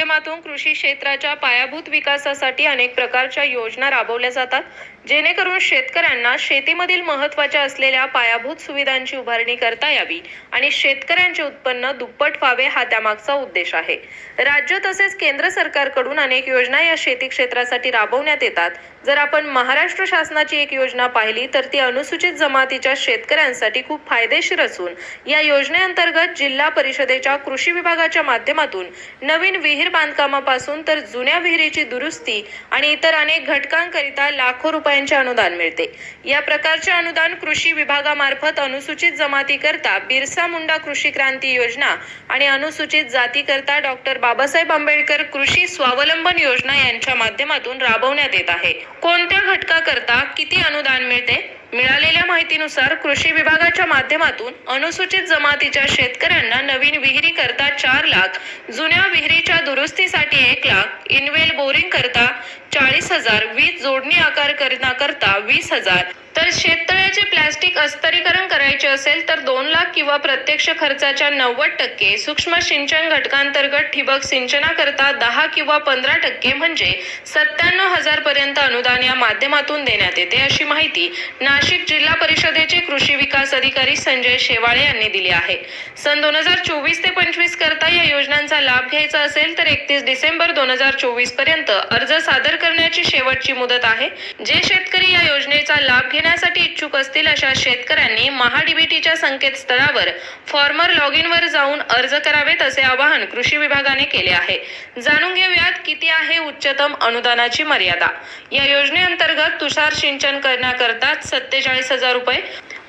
माध्यमातून कृषी क्षेत्राच्या पायाभूत विकासासाठी अनेक प्रकारच्या योजना राबवल्या जातात. जेणेकरून शेतकऱ्यांना शेतीमधील महत्त्वाच्या असलेल्या पायाभूत सुविधांची उभारणी करता यावी आणि शेतकऱ्यांचे उत्पन्न दुप्पट व्हावे हा त्यामागचा उद्देश आहे. राज्य तसेच केंद्र सरकारकडून अनेक योजना या शेती क्षेत्रासाठी राबवण्यात येतात. जर आपण महाराष्ट्र शासनाची एक योजना पाहिली तर ती अनुसूचित जमातीच्या शेतकऱ्यांसाठी खूप फायदेशीर असून या योजनेअंतर्गत जिल्हा परिषदेच्या कृषी विभागाच्या माध्यमातून नवीन विहीर बांधकामापासून तर जुन्या विहिरीची दुरुस्ती आणि इतर अनेक घटकांकरिता लाखो रुपयांचे अनुदान मिळते. या प्रकारचे अनुदान कृषी विभागामार्फत अनुसूचित जमातीकरता बिरसा मुंडा कृषी क्रांती योजना आणि अनुसूचित जातीकरता डॉक्टर बाबासाहेब आंबेडकर कृषी स्वावलंबन योजना यांच्या माध्यमातून राबवण्यात येत आहे. कोणत्या घटकाकरता किती अनुदान मिळते? मिळालेल्या माहितीनुसार कृषी विभागाच्या माध्यमातून अनुसूचित जमातीच्या शेतकऱ्यांना नवीन विहिरी करता चार लाख जुन्या विहिरीच्या दुरुस्तीसाठी एक लाख इनवेल बोरिंग करता चाळीस हजार वीज जोडणी आकार करण्याकरता वीस हजार तर शेततळ्याचे प्लॅस्टिक अस्तरीकरण करायचे असेल तर दोन लाख किंवा प्रत्यक्ष खर्चाच्या नव्वद टक्के सूक्ष्म सिंचन घटकांतर्गत ठिबक सिंचनाकरता दहा किंवा पंधरा टक्के म्हणजे सत्त्याण्णव हजार पर्यंत अनुदान या माध्यमातून देण्यात येते अशी माहिती नाशिक जिल्हा परिषदेचे कृषी विकास अधिकारी संजय शेवाळे यांनी दिली आहे. सन दोन हजार चोवीस ते पंचवीस करता या योजनांचा लाभ घ्यायचा असेल तर एकतीस डिसेंबर दोन हजार चोवीसपर्यंत अर्ज सादर करण्याची शेवटची मुदत आहे. जे शेतकरी या योजनेचा लाभ घेण्यासाठी इच्छुक असतील अशा शेतकऱ्यांनी महाडीबीटीच्या संकेतस्थळावर फॉर्मर लॉग इन वर जाऊन अर्ज करावेत असे आवाहन कृषी विभागाने केले आहे. जाणून घेऊयात किती आहे उच्चतम अनुदानाची मर्यादा. या योजनेअंतर्गत तुषार सिंचन करण्याकरता सत्तेचाळीस हजार रुपये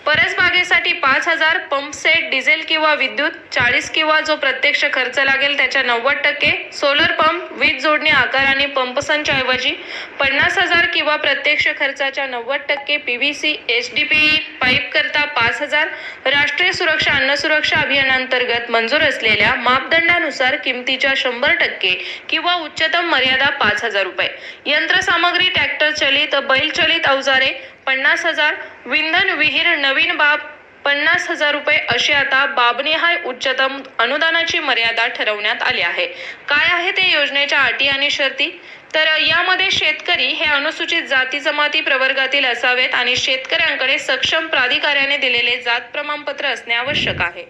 परसबागेसाठी पाच हजार पंपसेट डिझेल किंवा विद्युत चाळीस किंवा जो प्रत्यक्ष खर्च लागेल त्याच्या नव्वद टक्के सोलर पंप वीज जोडणी आकार आणि पंप ऐवजी पन्नास हजार किंवा प्रत्यक्ष खर्चाच्या नव्वद टक्के P V C H D P pipe करता पाच हजार राष्ट्रीय सुरक्षा अन्न सुरक्षा अभियानांतर्गत मंजूर असलेल्या मापदंडानुसार किमतीच्या शंभर टक्के किंवा उच्चतम मर्यादा पाच हजार रुपये. यंत्रसामग्री ट्रॅक्टर चलित बैल चलित अवजारे पन्नास हजार विंधन विहीर नवीन बाब पन्नास हजार रुपये अशी आता बाबनिहाय उच्चतम अनुदानाची मर्यादा ठरवण्यात आली आहे. काय आहे ते योजनेच्या अटी आणि शर्ती? तर यामध्ये शेतकरी हे अनुसूचित जाती जमाती प्रवर्गातील असावेत आणि शेतकऱ्यांकडे सक्षम प्राधिकाऱ्याने दिलेले जात प्रमाणपत्र असणे आवश्यक आहे.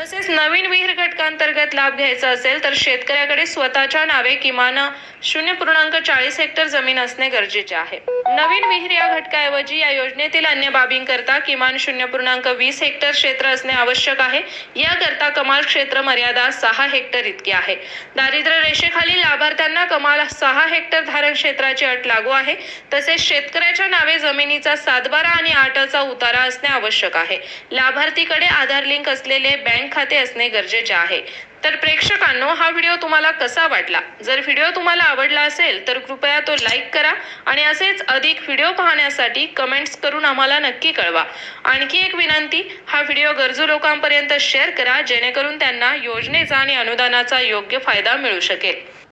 तसेच नवीन विहीर घटकांतर्गत लाभ घ्यायचा असेल तर शेतकऱ्याकडे स्वतःच्या नावे किमान शून्य पूर्णांक चाळीस हेक्टर जमीन असणे गरजेचे आहे. नवीन विहीर या घटकाऐवजी या योजनेतील अन्य बाबींकरता किमान शून्य पूर्णांक वीस हेक्टर क्षेत्र असणे आवश्यक आहे. याकरता कमाल क्षेत्र मर्यादा सहा हेक्टर इतकी आहे. दारिद्र्य रेषेखालील लाभार्थ्यांना कमाल सहा हेक्टर धारण क्षेत्राची अट लागू आहे. तसेच शेतकऱ्याच्या नावे जमिनीचा सातबारा आणि आठाचा उतारा असणे आवश्यक आहे. लाभार्थीकडे आधार लिंक असलेले बँक खाते असणे गरजेचे आहे. तर प्रेक्षकांनो हा व्हिडिओ तुम्हाला कसा वाटला? जर व्हिडिओ तुम्हाला आवडला असेल तर कृपया तो लाईक करा आणि असेच अधिक व्हिडिओ पाहण्यासाठी कमेंट्स करून आम्हाला नक्की कळवा. आणखी एक विनंती हा व्हिडिओ गरजू लोकांपर्यंत शेअर करा जेणेकरून त्यांना योजनेचा आणि अनुदानाचा योग्य फायदा मिळू शकेल.